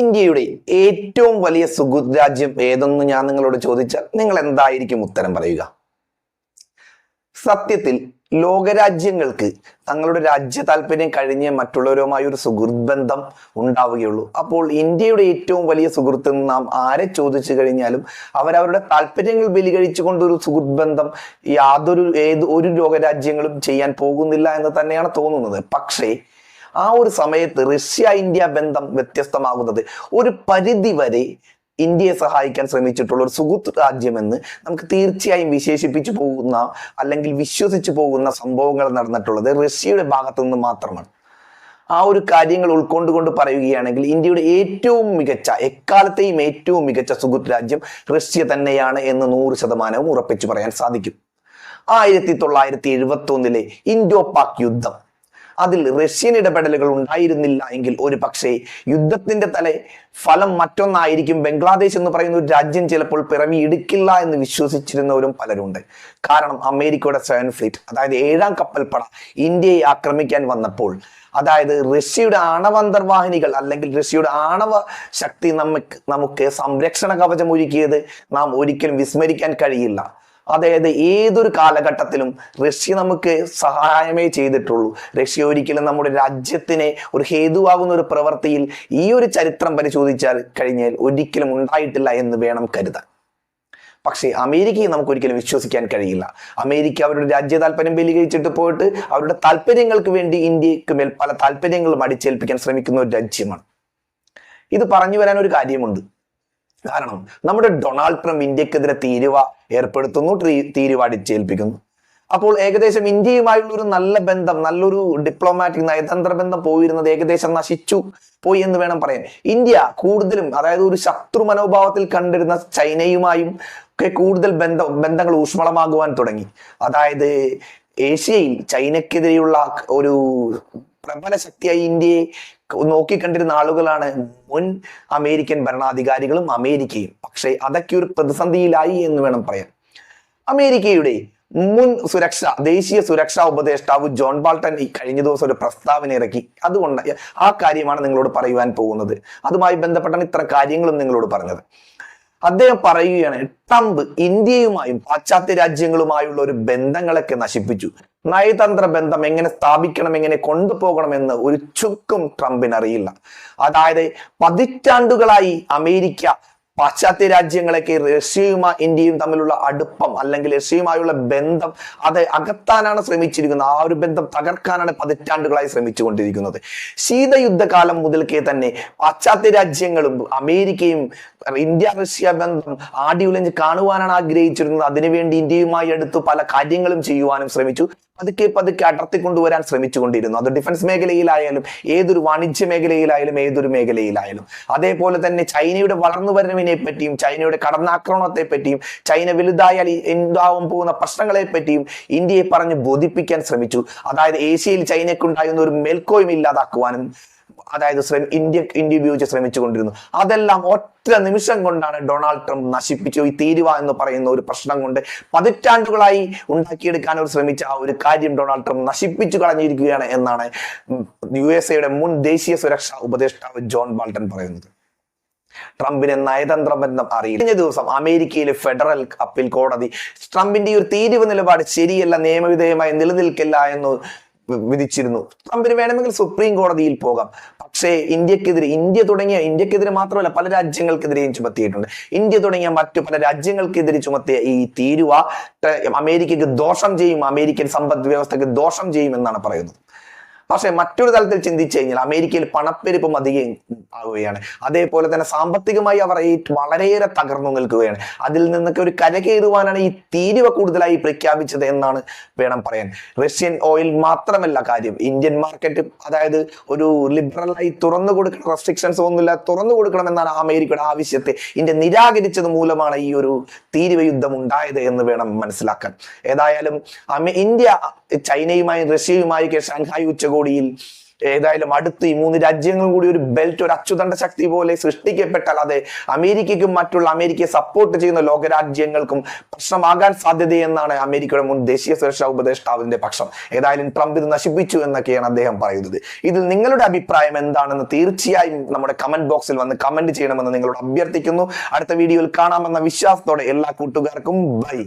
ഇന്ത്യയുടെ ഏറ്റവും വലിയ സുഹൃത് രാജ്യം ഏതെന്ന് ഞാൻ നിങ്ങളോട് ചോദിച്ചാൽ നിങ്ങൾ എന്തായിരിക്കും ഉത്തരം പറയുക? സത്യത്തിൽ ലോകരാജ്യങ്ങൾക്ക് തങ്ങളുടെ രാജ്യ താല്പര്യം കഴിഞ്ഞ് മറ്റുള്ളവരുമായി ഒരു സുഹൃത്ത് ബന്ധം ഉണ്ടാവുകയുള്ളൂ. അപ്പോൾ ഇന്ത്യയുടെ ഏറ്റവും വലിയ സുഹൃത്ത് നാം ആരെ ചോദിച്ചു കഴിഞ്ഞാലും അവരവരുടെ താല്പര്യങ്ങൾ ബലികഴിച്ചുകൊണ്ട് ഒരു സുഹൃത്ത് ബന്ധം യാതൊരു ഏത് ഒരു ലോകരാജ്യങ്ങളും ചെയ്യാൻ പോകുന്നില്ല എന്ന് തന്നെയാണ് തോന്നുന്നത്. പക്ഷേ ആ ഒരു സമയത്ത് റഷ്യ ഇന്ത്യ ബന്ധം വ്യത്യസ്തമാകുന്നത്. ഒരു പരിധി വരെ ഇന്ത്യയെ സഹായിക്കാൻ ശ്രമിച്ചിട്ടുള്ള ഒരു സുഹൃത്ത് രാജ്യമെന്ന് നമുക്ക് തീർച്ചയായും വിശേഷിപ്പിച്ചു പോകുന്ന അല്ലെങ്കിൽ വിശ്വസിച്ചു പോകുന്ന സംഭവങ്ങൾ നടന്നിട്ടുള്ളത് റഷ്യയുടെ ഭാഗത്തു നിന്ന് മാത്രമാണ്. ആ ഒരു കാര്യങ്ങൾ ഉൾക്കൊണ്ടുകൊണ്ട് പറയുകയാണെങ്കിൽ ഇന്ത്യയുടെ ഏറ്റവും മികച്ച എക്കാലത്തെയും ഏറ്റവും മികച്ച സുഹൃത്ത് രാജ്യം റഷ്യ തന്നെയാണ് എന്ന് നൂറ് ശതമാനവും ഉറപ്പിച്ചു പറയാൻ സാധിക്കും. ആയിരത്തി തൊള്ളായിരത്തി എഴുപത്തി ഒന്നിലെ ഇൻഡോ പാക് യുദ്ധം. അതിൽ റഷ്യൻ ഇടപെടലുകൾ ഉണ്ടായിരുന്നില്ല എങ്കിൽ ഒരു പക്ഷേ യുദ്ധത്തിന്റെ തലേ ഫലം മറ്റൊന്നായിരിക്കും ബംഗ്ലാദേശ് എന്ന് പറയുന്ന ഒരു രാജ്യം ചിലപ്പോൾ പിറവി എടുക്കില്ല എന്ന് വിശ്വസിച്ചിരുന്നവരും പലരുണ്ട്. കാരണം അമേരിക്കയുടെ സെവൻ ഫ്ലീറ്റ് അതായത് ഏഴാം കപ്പൽപ്പട ഇന്ത്യയെ ആക്രമിക്കാൻ വന്നപ്പോൾ അതായത് റഷ്യയുടെ ആണവന്തർവാഹിനികൾ അല്ലെങ്കിൽ റഷ്യയുടെ ആണവ ശക്തി നമുക്ക് നമുക്ക് സംരക്ഷണ കവചം ഒരുക്കിയത് നാം ഒരിക്കലും വിസ്മരിക്കാൻ കഴിയില്ല. അതായത് ഏതൊരു കാലഘട്ടത്തിലും റഷ്യ നമുക്ക് സഹായമേ ചെയ്തിട്ടുള്ളൂ. റഷ്യ ഒരിക്കലും നമ്മുടെ രാജ്യത്തിനെ ഒരു ഹേതുവാകുന്ന ഒരു പ്രവൃത്തിയിൽ ഈ ഒരു ചരിത്രം പരിശോധിച്ചാൽ കഴിഞ്ഞാൽ ഒരിക്കലും ഉണ്ടായിട്ടില്ല എന്ന് വേണം കരുതാൻ. പക്ഷേ അമേരിക്കയെ നമുക്ക് ഒരിക്കലും വിശ്വസിക്കാൻ കഴിയില്ല. അമേരിക്ക അവരുടെ രാജ്യ താല്പര്യം ബലികഴിച്ചിട്ട് പോയിട്ട് അവരുടെ താല്പര്യങ്ങൾക്ക് വേണ്ടി ഇന്ത്യയ്ക്ക് മേൽ പല താല്പര്യങ്ങളും അടിച്ചേൽപ്പിക്കാൻ ശ്രമിക്കുന്ന ഒരു രാജ്യമാണ്. ഇത് പറഞ്ഞു വരാൻ ഒരു കാര്യമുണ്ട്. കാരണം നമ്മുടെ ഡൊണാൾഡ് ട്രംപ് ഇന്ത്യക്കെതിരെ തീരുവ ഏർപ്പെടുത്തുന്നു തീരുവ അടിച്ചേൽപ്പിക്കുന്നു. അപ്പോൾ ഏകദേശം ഇന്ത്യയുമായുള്ള ഒരു നല്ല ബന്ധം നല്ലൊരു ഡിപ്ലോമാറ്റിക് നയതന്ത്ര ബന്ധം പോയിരുന്നത് ഏകദേശം നശിച്ചു പോയി എന്ന് വേണം പറയാൻ. ഇന്ത്യ കൂടുതലും അതായത് ഒരു ശത്രു മനോഭാവത്തിൽ കണ്ടിരുന്ന ചൈനയുമായും ഒക്കെ കൂടുതൽ ബന്ധം ബന്ധങ്ങൾ ഊഷ്മളമാകുവാൻ തുടങ്ങി. അതായത് ഏഷ്യയിൽ ചൈനക്കെതിരെയുള്ള ഒരു പ്രബല ശക്തിയായി ഇന്ത്യയെ നോക്കിക്കണ്ടിരുന്ന ആളുകളാണ് മുൻ അമേരിക്കൻ ഭരണാധികാരികളും അമേരിക്കയും. പക്ഷേ അതൊക്കെ ഒരു പ്രതിസന്ധിയിലായി എന്ന് വേണം പറയാൻ. അമേരിക്കയുടെ മുൻ സുരക്ഷ ദേശീയ സുരക്ഷാ ഉപദേഷ്ടാവ് ജോൺ ബാൾട്ടൻ ഈ കഴിഞ്ഞ ദിവസം ഒരു പ്രസ്താവന ഇറക്കി. അതുകൊണ്ട് ആ കാര്യമാണ് നിങ്ങളോട് പറയുവാൻ പോകുന്നത്. അതുമായി ബന്ധപ്പെട്ടാണ് ഇത്ര കാര്യങ്ങളും നിങ്ങളോട് പറഞ്ഞത്. അദ്ദേഹം പറയുകയാണ് ട്രംപ് ഇന്ത്യയുമായും പാശ്ചാത്യ രാജ്യങ്ങളുമായുള്ള ഒരു ബന്ധങ്ങളൊക്കെ നശിപ്പിച്ചു. നയതന്ത്ര ബന്ധം എങ്ങനെ സ്ഥാപിക്കണം എങ്ങനെ കൊണ്ടുപോകണമെന്ന് ഒരു ചുക്കും ട്രംപിന് അറിയില്ല അതായത് പതിറ്റാണ്ടുകളായി അമേരിക്ക പാശ്ചാത്യ രാജ്യങ്ങളൊക്കെ റഷ്യയുമായി ഇന്ത്യയും തമ്മിലുള്ള അടുപ്പം അല്ലെങ്കിൽ റഷ്യയുമായുള്ള ബന്ധം അത് അകത്താനാണ് ശ്രമിച്ചിരിക്കുന്നത്. ആ ഒരു ബന്ധം തകർക്കാനാണ് പതിറ്റാണ്ടുകളായി ശ്രമിച്ചുകൊണ്ടിരിക്കുന്നത്. ശീതയുദ്ധകാലം മുതൽക്കേ തന്നെ പാശ്ചാത്യ രാജ്യങ്ങളും അമേരിക്കയും ഇന്ത്യ റഷ്യ ബന്ധം ആടിയുലഞ്ഞ് കാണുവാനാണ് ആഗ്രഹിച്ചിരുന്നത്. അതിനുവേണ്ടി ഇന്ത്യയുമായി എടുത്തു പല കാര്യങ്ങളും ചെയ്യുവാനും ശ്രമിച്ചു. പതുക്കെ പതുക്കെ അടർത്തിക്കൊണ്ടുവരാൻ ശ്രമിച്ചുകൊണ്ടിരുന്നു. അത് ഡിഫൻസ് മേഖലയിലായാലും ഏതൊരു വാണിജ്യ മേഖലയിലായാലും ഏതൊരു മേഖലയിലായാലും. അതേപോലെ തന്നെ ചൈനയുടെ വളർന്നു വരവിനെ പറ്റിയും ചൈനയുടെ കടന്നാക്രമണത്തെ പറ്റിയും ചൈന വലുതായാൽ ഉണ്ടാവാൻ പോകുന്ന പ്രശ്നങ്ങളെ പറ്റിയും ഇന്ത്യയെ പറഞ്ഞ് ബോധിപ്പിക്കാൻ ശ്രമിച്ചു. അതായത് ഏഷ്യയിൽ ചൈനയ്ക്കുണ്ടായിരുന്ന ഒരു മേൽക്കോയ്മ ഇല്ലാതാക്കുവാനും അതായത് ശ്രമി ഇന്ത്യ ഇന്ത്യ ഉപയോഗിച്ച് ശ്രമിച്ചുകൊണ്ടിരുന്നു. അതെല്ലാം ഒറ്റ നിമിഷം കൊണ്ടാണ് ഡൊണാൾഡ് ട്രംപ് നശിപ്പിച്ചു. ഈ തീരുവ എന്ന് പറയുന്ന ഒരു പ്രശ്നം കൊണ്ട് പതിറ്റാണ്ടുകളായി ഉണ്ടാക്കിയെടുക്കാൻ അവർ ശ്രമിച്ച ആ ഒരു കാര്യം ഡൊണാൾഡ് ട്രംപ് നശിപ്പിച്ചു കളഞ്ഞിരിക്കുകയാണ് എന്നാണ് യു എസ് എയുടെ മുൻ ദേശീയ സുരക്ഷാ ഉപദേഷ്ടാവ് ജോൺ ബാൾട്ടൻ പറയുന്നത്. ട്രംപിന് നയതന്ത്ര ബന്ധം അറിയില്ല. കഴിഞ്ഞ ദിവസം അമേരിക്കയിലെ ഫെഡറൽ അപ്പീൽ കോടതി ട്രംപിന്റെ ഈ ഒരു തീരുവ നിലപാട് ശരിയല്ല നിയമവിധേയമായി നിലനിൽക്കില്ല എന്ന് വിധിച്ചിരുന്നു. ട്രംപിന് വേണമെങ്കിൽ സുപ്രീം കോടതിയിൽ പോകാം. പക്ഷേ ഇന്ത്യക്കെതിരെ ഇന്ത്യ തുടങ്ങിയ ഇന്ത്യക്കെതിരെ മാത്രമല്ല പല രാജ്യങ്ങൾക്കെതിരെയും ചുമത്തിയിട്ടുണ്ട്. ഇന്ത്യ തുടങ്ങിയ മറ്റു പല രാജ്യങ്ങൾക്കെതിരെ ചുമത്തിയ ഈ തീരുവ അമേരിക്കയ്ക്ക് ദോഷം ചെയ്യും അമേരിക്കൻ സമ്പദ് വ്യവസ്ഥയ്ക്ക് ദോഷം ചെയ്യും എന്നാണ് പറയുന്നത്. പക്ഷേ മറ്റൊരു തലത്തിൽ ചിന്തിച്ചു കഴിഞ്ഞാൽ അമേരിക്കയിൽ പണപ്പെരുപ്പം അധികം ആവുകയാണ്. അതേപോലെ തന്നെ സാമ്പത്തികമായി അവർ വളരെയേറെ തകർന്നു നിൽക്കുകയാണ്. അതിൽ നിന്നൊക്കെ ഒരു കരകയറുവാനാണ് ഈ തീരുവ കൂടുതലായി പ്രഖ്യാപിച്ചത് എന്നാണ് വേണം പറയാൻ. റഷ്യൻ ഓയിൽ മാത്രമല്ല കാര്യം. ഇന്ത്യൻ മാർക്കറ്റ് അതായത് ഒരു ലിബറലായി തുറന്നു കൊടുക്കണം റെസ്ട്രിക്ഷൻസ് ഒന്നുമില്ല തുറന്നു കൊടുക്കണമെന്നാണ് അമേരിക്കയുടെ ആവശ്യത്തെ. ഇന്ത്യ നിരാകരിച്ചത് മൂലമാണ് ഈ ഒരു തീരുവ യുദ്ധം ഉണ്ടായത് എന്ന് വേണം മനസ്സിലാക്കാൻ. ഏതായാലും ഇന്ത്യ ചൈനയുമായും റഷ്യയുമായൊക്കെ ഷാങ്ഹായ് ഉച്ചകോടിയിൽ ഏതായാലും അടുത്ത് ഈ മൂന്ന് രാജ്യങ്ങളും കൂടി ഒരു ബെൽറ്റ് ഒരു അച്ചുതണ്ട ശക്തി പോലെ സൃഷ്ടിക്കപ്പെട്ടാൽ അത് അമേരിക്കയ്ക്കും മറ്റുള്ള അമേരിക്കയെ സപ്പോർട്ട് ചെയ്യുന്ന ലോകരാജ്യങ്ങൾക്കും പ്രശ്നമാകാൻ സാധ്യതയെന്നാണ് അമേരിക്കയുടെ മുൻ ദേശീയ സുരക്ഷാ ഉപദേഷ്ടാവിന്റെ പക്ഷം. ഏതായാലും ട്രംപ് ഇത് നശിപ്പിച്ചു എന്നൊക്കെയാണ് അദ്ദേഹം പറയുന്നത്. ഇതിൽ നിങ്ങളുടെ അഭിപ്രായം എന്താണെന്ന് തീർച്ചയായും നമ്മുടെ കമന്റ് ബോക്സിൽ വന്ന് കമന്റ് ചെയ്യണമെന്ന് നിങ്ങളോട് അഭ്യർത്ഥിക്കുന്നു. അടുത്ത വീഡിയോയിൽ കാണാമെന്ന വിശ്വാസത്തോടെ എല്ലാ കൂട്ടുകാർക്കും ബൈ